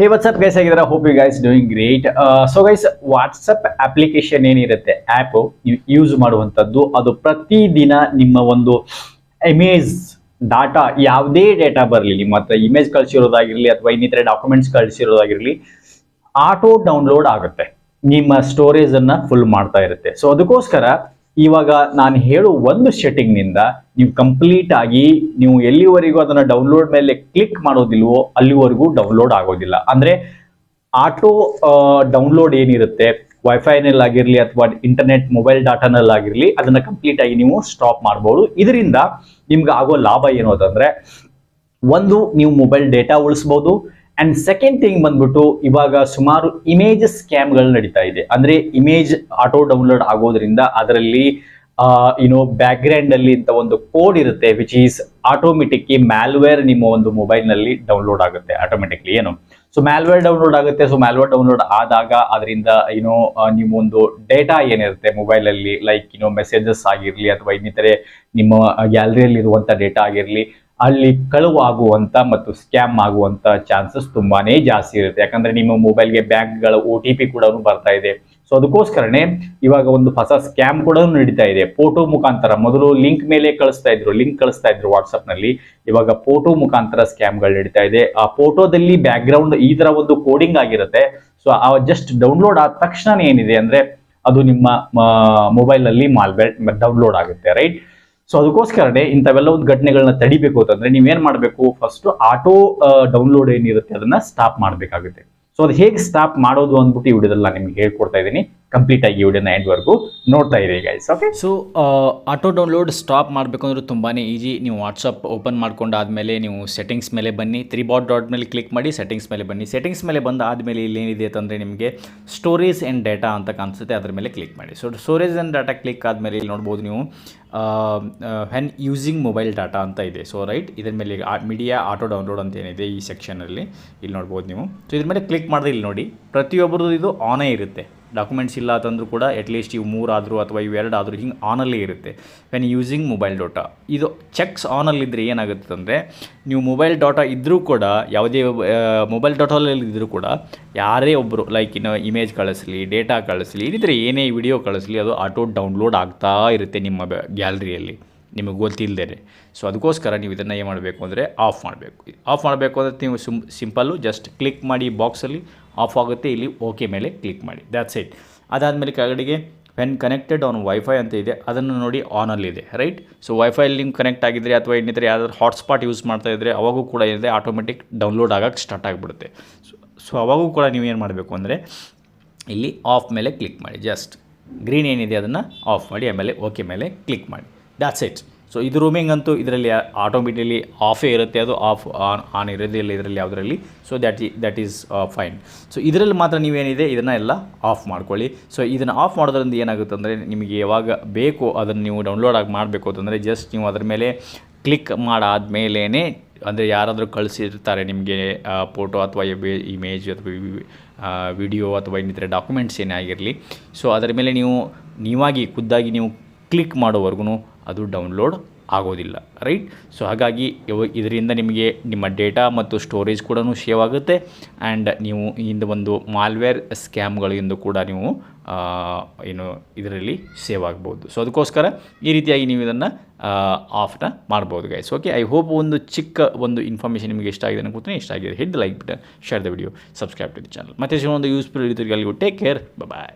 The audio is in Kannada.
ಹೇ ವಾಟ್ಸಪ್ ಗೈಸ್ ಆಗಿದ್ರೆ hope you guys doing great so guys WhatsApp application ಏನಿರುತ್ತೆ? ಆ್ಯಪ್ ಯೂಸ್ ಮಾಡುವಂಥದ್ದು. ಅದು ಪ್ರತಿದಿನ ನಿಮ್ಮ ಒಂದು ಇಮೇಜ್ ಡಾಟಾ ಯಾವುದೇ ಡೇಟಾ ಬರಲಿ, ನಿಮ್ಮ ಹತ್ರ ಇಮೇಜ್ ಕಳಿಸಿರೋದಾಗಿರಲಿ ಅಥವಾ ಇನ್ನಿತರ ಡಾಕ್ಯುಮೆಂಟ್ಸ್ ಕಳಿಸಿರೋದಾಗಿರಲಿ ಆಟೋ ಡೌನ್ಲೋಡ್ ಆಗುತ್ತೆ. ನಿಮ್ಮ ಸ್ಟೋರೇಜನ್ನು ಫುಲ್ ಮಾಡ್ತಾ ಇರುತ್ತೆ. ಸೊ ಅದಕ್ಕೋಸ್ಕರ ಇವಾಗ ನಾನು ಹೇಳೋ ಒಂದು ಸೆಟ್ಟಿಂಗ್ನಿಂದ ನೀವು ಕಂಪ್ಲೀಟ್ ಆಗಿ ನೀವು ಎಲ್ಲಿವರೆಗೂ ಅದನ್ನು ಡೌನ್ಲೋಡ್ ಮೇಲೆ ಕ್ಲಿಕ್ ಮಾಡೋದಿಲ್ವೋ ಅಲ್ಲಿವರೆಗೂ ಡೌನ್ಲೋಡ್ ಆಗೋದಿಲ್ಲ. ಅಂದರೆ ಆಟೋ ಡೌನ್ಲೋಡ್ ಏನಿರುತ್ತೆ? ವೈಫೈನಲ್ಲಾಗಿರ್ಲಿ ಅಥವಾ ಇಂಟರ್ನೆಟ್ ಮೊಬೈಲ್ ಡಾಟಾನಲ್ಲಾಗಿರಲಿ ಅದನ್ನು ಕಂಪ್ಲೀಟ್ ಆಗಿ ನೀವು ಸ್ಟಾಪ್ ಮಾಡ್ಬೋದು. ಇದರಿಂದ ನಿಮ್ಗೆ ಆಗೋ ಲಾಭ ಏನು ಅಂತಂದರೆ, ಒಂದು, ನೀವು ಮೊಬೈಲ್ ಡೇಟಾ ಉಳಿಸ್ಬೋದು. ಅಂಡ್ ಸೆಕೆಂಡ್ ಥಿಂಗ್ ಬಂದ್ಬಿಟ್ಟು ಇವಾಗ ಸುಮಾರು ಇಮೇಜ್ ಸ್ಕ್ಯಾಮ್ಗಳು ನಡೀತಾ ಇದೆ. ಅಂದ್ರೆ ಇಮೇಜ್ ಆಟೋ ಡೌನ್ಲೋಡ್ ಆಗೋದ್ರಿಂದ ಅದರಲ್ಲಿ ಏನೋ ಬ್ಯಾಕ್ಗ್ರೌಂಡ್ ಅಲ್ಲಿ ಇಂತ ಒಂದು ಕೋಡ್ ಇರುತ್ತೆ ವಿಚ್ ಈಸ್ ಆಟೋಮೆಟಿಕ್ಲಿ ಮ್ಯಾಲ್ವೇರ್ ನಿಮ್ಮ ಒಂದು ಮೊಬೈಲ್ನಲ್ಲಿ ಡೌನ್ಲೋಡ್ ಆಗುತ್ತೆ ಆಟೋಮೆಟಿಕ್ಲಿ ಏನು? ಸೊ ಮ್ಯಾಲ್ವೇರ್ ಡೌನ್ಲೋಡ್ ಆಗುತ್ತೆ. ಸೊ ಮ್ಯಾಲ್ವೇರ್ ಡೌನ್ಲೋಡ್ ಆದಾಗ ಅದರಿಂದ ಏನೋ ನಿಮ್ಮ ಒಂದು ಡೇಟಾ ಏನಿರುತ್ತೆ ಮೊಬೈಲ್ ಅಲ್ಲಿ ಲೈಕ್ ಏನೋ ಮೆಸೇಜಸ್ ಆಗಿರ್ಲಿ ಅಥವಾ ಇನ್ನಿತರೆ ನಿಮ್ಮ ಗ್ಯಾಲರಿಯಲ್ಲಿ ಇರುವಂತ ಡೇಟಾ ಆಗಿರ್ಲಿ ಅಲ್ಲಿ ಕಳುವಾಗುವಂಥ ಮತ್ತು ಸ್ಕ್ಯಾಮ್ ಆಗುವಂಥ ಚಾನ್ಸಸ್ ತುಂಬಾನೇ ಜಾಸ್ತಿ ಇರುತ್ತೆ. ಯಾಕಂದರೆ ನಿಮ್ಮ ಮೊಬೈಲ್ಗೆ ಬ್ಯಾಂಕ್ಗಳ ಒ ಟಿ ಪಿ ಕೂಡ ಬರ್ತಾ ಇದೆ. ಸೊ ಅದಕ್ಕೋಸ್ಕರನೇ ಇವಾಗ ಒಂದು ಹೊಸ ಸ್ಕ್ಯಾಮ್ ಕೂಡ ನಡೀತಾ ಇದೆ. ಫೋಟೋ ಮುಖಾಂತರ ಮೊದಲು ಲಿಂಕ್ ಮೇಲೆ ಕಳಿಸ್ತಾ ಇದ್ರು ಲಿಂಕ್ ಕಳಿಸ್ತಾ ಇದ್ರು ವಾಟ್ಸಪ್ನಲ್ಲಿ ಇವಾಗ ಫೋಟೋ ಮುಖಾಂತರ ಸ್ಕ್ಯಾಮ್ಗಳು ನಡೀತಾ ಇದೆ. ಆ ಫೋಟೋದಲ್ಲಿ ಬ್ಯಾಕ್ಗ್ರೌಂಡ್ ಈ ತರ ಒಂದು ಕೋಡಿಂಗ್ ಆಗಿರುತ್ತೆ. ಸೊ ಆ ಜಸ್ಟ್ ಡೌನ್ಲೋಡ್ ಆದ ತಕ್ಷಣ ಏನಿದೆ ಅಂದ್ರೆ ಅದು ನಿಮ್ಮ ಮೊಬೈಲ್ ಅಲ್ಲಿ ಮಾಲ್ವೇರ್ ಡೌನ್ಲೋಡ್ ಆಗುತ್ತೆ ರೈಟ್ ಸೊ ಅದಕ್ಕೋಸ್ಕರನೇ ಇಂಥವೆಲ್ಲ ಒಂದು ಘಟನೆಗಳನ್ನ ತಡಿಬೇಕು ಅಂತಂದ್ರೆ ನೀವೇನ್ ಮಾಡಬೇಕು? ಫಸ್ಟ್ ಆಟೋ ಡೌನ್ಲೋಡ್ ಏನಿರುತ್ತೆ, ಅದನ್ನ ಸ್ಟಾಪ್ ಮಾಡಬೇಕಾಗುತ್ತೆ. ಸೊ ಅದು ಹೇಗೆ ಸ್ಟಾಪ್ ಮಾಡೋದು ಅಂದ್ಬಿಟ್ಟು ಈ ನಿಮ್ಗೆ ಹೇಳ್ಕೊಡ್ತಾ ಇದ್ದೀನಿ. ಕಂಪ್ಲೀಟ್ ಆಗಿ ವಿಡಿಯೋನ ಎಂಡ್ ವರ್ಗು ನೋಡ್ತಾ ಇರಿ guys okay so auto download stop ಮಾಡಬೇಕು ಅಂದ್ರೆ ತುಂಬಾ ಈಜಿ ನೀವು ವಾಟ್ಸಪ್ ಓಪನ್ ಮಾಡ್ಕೊಂಡು ಆದಮೇಲೆ ನೀವು ಸೆಟ್ಟಿಂಗ್ಸ್ ಮೇಲೆ ಬನ್ನಿ. ತ್ರೀ ಬಾಟ್ ಡಾಟ್ ಮೇಲೆ ಕ್ಲಿಕ್ ಮಾಡಿ ಸೆಟ್ಟಿಂಗ್ಸ್ ಮೇಲೆ ಬನ್ನಿ. ಸೆಟ್ಟಿಂಗ್ಸ್ ಮೇಲೆ ಬಂದ ಆದಮೇಲೆ ಇಲ್ಲಿ ಏನಿದೆ ಅಂತಂದರೆ ನಿಮಗೆ ಸ್ಟೋರೇಜ್ ಆ್ಯಂಡ್ ಡೇಟಾ ಅಂತ ಕಾಣಿಸುತ್ತೆ. ಅದ್ರ ಮೇಲೆ ಕ್ಲಿಕ್ ಮಾಡಿ. So storage and data click ಆದಮೇಲೆ ಇಲ್ಲಿ ನೋಡ್ಬೋದು ನೀವು ವೆನ್ ಯೂಸಿಂಗ್ ಮೊಬೈಲ್ ಡಾಟಾ ಅಂತ ಇದೆ. ಸೊ ರೈಟ್ ಇದ್ರ ಮೇಲೆ ಮೀಡಿಯಾ ಆಟೋ ಡೌನ್ಲೋಡ್ ಅಂತ ಏನಿದೆ ಈ ಸೆಕ್ಷನಲ್ಲಿ ಇಲ್ಲಿ ನೋಡ್ಬೋದು ನೀವು. ಸೊ ಇದ್ರ ಮೇಲೆ ಕ್ಲಿಕ್ ಮಾಡಿದ್ರೆ ಇಲ್ಲಿ ನೋಡಿ ಪ್ರತಿಯೊಬ್ಬರದ್ದು ಇದು ಆನೇ ಇರುತ್ತೆ. ಡಾಕ್ಯುಮೆಂಟ್ಸ್ ಇಲ್ಲ ಅಂತಂದರೂ ಕೂಡ ಅಟ್ಲೀಸ್ಟ್ ಇವು ಮೂರಾದರೂ ಅಥವಾ ಇವೆರಡು ಆದರೂ ಹಿಂಗೆ ಆನಲ್ಲೇ ಇರುತ್ತೆ. ವೆನ್ ಯೂಸಿಂಗ್ ಮೊಬೈಲ್ ಡಾಟಾ ಇದು ಚೆಕ್ಸ್ ಆನಲ್ಲಿದ್ದರೆ ಏನಾಗುತ್ತೆ ಅಂದರೆ, ನೀವು ಮೊಬೈಲ್ ಡಾಟಾ ಇದ್ದರೂ ಕೂಡ, ಯಾವುದೇ ಮೊಬೈಲ್ ಡೋಟಾಲಲ್ಲಿ ಇದ್ದರೂ ಕೂಡ, ಯಾರೇ ಒಬ್ಬರು ಲೈಕ್ ಇನ್ನು ಇಮೇಜ್ ಕಳಿಸ್ಲಿ ಡೇಟಾ ಕಳಿಸ್ಲಿ, ಇದ್ದರೆ ಏನೇ ವಿಡಿಯೋ ಕಳಿಸ್ಲಿ ಅದು ಆಟೋ ಡೌನ್ಲೋಡ್ ಆಗ್ತಾ ಇರುತ್ತೆ ನಿಮ್ಮ ಗ್ಯಾಲರಿಯಲ್ಲಿ ನಿಮಗೆ ಗೊತ್ತಿಲ್ಲದೇ ಸೊ ಅದಕ್ಕೋಸ್ಕರ ನೀವು ಇದನ್ನು ಏನು ಮಾಡಬೇಕು ಅಂದರೆ ಆಫ್ ಮಾಡಬೇಕು. ಆಫ್ ಮಾಡಬೇಕು ಅಂದರೆ ನೀವು ಸಿಮ್ ಸಿಂಪಲ್ಲು ಜಸ್ಟ್ ಕ್ಲಿಕ್ ಮಾಡಿ ಬಾಕ್ಸಲ್ಲಿ ಆಫ್ ಆಗುತ್ತೆ, ಇಲ್ಲಿ ಓಕೆ ಮೇಲೆ ಕ್ಲಿಕ್ ಮಾಡಿ. ದ್ಯಾಟ್ಸ್ ಇಟ್ ಅದಾದಮೇಲೆ ಕೆಳಗಡೆಗೆ ವೆನ್ ಕನೆಕ್ಟೆಡ್ ಆನ್ ವೈಫೈ ಅಂತ ಇದೆ, ಅದನ್ನು ನೋಡಿ ಆನಲ್ಲಿದೆ ರೈಟ್ ಸೊ ವೈಫೈಲಿ ನಿಮ್ಗೆ ಕನೆಕ್ಟ್ ಆಗಿದ್ರೆ ಅಥವಾ ಇನ್ನಿತರ ಯಾವ್ದಾದ್ರು ಹಾಟ್ಸ್ಪಾಟ್ ಯೂಸ್ ಮಾಡ್ತಾ ಇದ್ದರೆ ಅವಾಗೂ ಕೂಡ ಏನಿದೆ ಆಟೋಮೆಟಿಕ್ ಡೌನ್ಲೋಡ್ ಆಗೋಕ್ಕೆ ಸ್ಟಾರ್ಟ್ ಆಗಿಬಿಡುತ್ತೆ. ಸೊ ಸೊ ಅವಾಗೂ ಕೂಡ ನೀವು ಏನು ಮಾಡಬೇಕು ಅಂದರೆ ಇಲ್ಲಿ ಆಫ್ ಮೇಲೆ ಕ್ಲಿಕ್ ಮಾಡಿ ಜಸ್ಟ್ ಗ್ರೀನ್ ಏನಿದೆ ಅದನ್ನು ಆಫ್ ಮಾಡಿ, ಆಮೇಲೆ ಓಕೆ ಮೇಲೆ ಕ್ಲಿಕ್ ಮಾಡಿ. ದ್ಯಾಟ್ಸ್ ಇಟ್ ಸೊ ಇದು ರೂಮಿಂಗ್ ಅಂತೂ ಇದರಲ್ಲಿ ಆಟೋಮೆಟಿಕಲಿ ಆಫೇ ಇರುತ್ತೆ. ಅದು ಆಫ್ ಆನ್ ಆನ್ ಇರೋದಿಲ್ಲ ಇದರಲ್ಲಿ ಯಾವುದರಲ್ಲಿ. ಸೊ ದ್ಯಾಟ್ ಈ ದ್ಯಾಟ್ ಈಸ್ ಫೈನ್ ಸೊ ಇದರಲ್ಲಿ ಮಾತ್ರ ನೀವೇನಿದೆ, ಇದನ್ನು ಎಲ್ಲ ಆಫ್ ಮಾಡ್ಕೊಳ್ಳಿ. ಸೊ ಇದನ್ನು ಆಫ್ ಮಾಡೋದ್ರಿಂದ ಏನಾಗುತ್ತೆ ಅಂದರೆ ನಿಮಗೆ ಯಾವಾಗ ಬೇಕು ಅದನ್ನು ನೀವು ಡೌನ್ಲೋಡ್ ಆಗಿ ಮಾಡಬೇಕು ಅಂತಂದರೆ ಜಸ್ಟ್ ನೀವು ಅದರ ಮೇಲೆ ಕ್ಲಿಕ್ ಮಾಡಾದ ಮೇಲೇ ಅಂದರೆ ಯಾರಾದರೂ ಕಳಿಸಿರ್ತಾರೆ ನಿಮಗೆ ಫೋಟೋ ಅಥವಾ ಇಮೇಜ್ ಅಥವಾ ವಿಡಿಯೋ ಅಥವಾ ಇನ್ನಿತರ ಡಾಕ್ಯುಮೆಂಟ್ಸ್ ಏನೇ ಆಗಿರಲಿ. ಸೊ ಅದರ ಮೇಲೆ ನೀವು ನೀವಾಗಿ ಖುದ್ದಾಗಿ ನೀವು ಕ್ಲಿಕ್ ಮಾಡೋವರೆಗೂ ಅದು ಡೌನ್ಲೋಡ್ ಆಗೋದಿಲ್ಲ ರೈಟ್ ಸೊ ಹಾಗಾಗಿ ಇದರಿಂದ ನಿಮಗೆ ನಿಮ್ಮ ಡೇಟಾ ಮತ್ತು ಸ್ಟೋರೇಜ್ ಕೂಡ ಸೇವ್ ಆಗುತ್ತೆ ಆ್ಯಂಡ್ ನೀವು ಇಂದು ಒಂದು ಮಾಲ್ವೇರ್ ಸ್ಕ್ಯಾಮ್ಗಳಿಂದ ಕೂಡ ನೀವು ಏನು, ಇದರಲ್ಲಿ ಸೇವ್ ಆಗ್ಬೋದು. ಸೊ ಅದಕ್ಕೋಸ್ಕರ ಈ ರೀತಿಯಾಗಿ ನೀವು ಇದನ್ನು ಆಫ್ನ ಮಾಡ್ಬೋದು ಗೈಸ್ ಓಕೆ ಐ ಹೋಪ್ ಒಂದು ಚಿಕ್ಕ ಒಂದು ಇನ್ಫಾರ್ಮೇಷನ್ ನಿಮಗೆ ಇಷ್ಟ ಆಗಿದೆ ಅನ್ಕೋತೀನಿ ಇಷ್ಟ ಆಗಿದೆ. ಹಿಟ್ ಲೈಕ್ ಬಿಟ್ಟು share the video subscribe to the channel ಮತ್ತೆ ಒಂದು ಯೂಸ್ಫುಲ್ ರೀತಿಯಲ್ಲಿ ಟೇಕ್ ಕೇರ್ ಬಾಯ್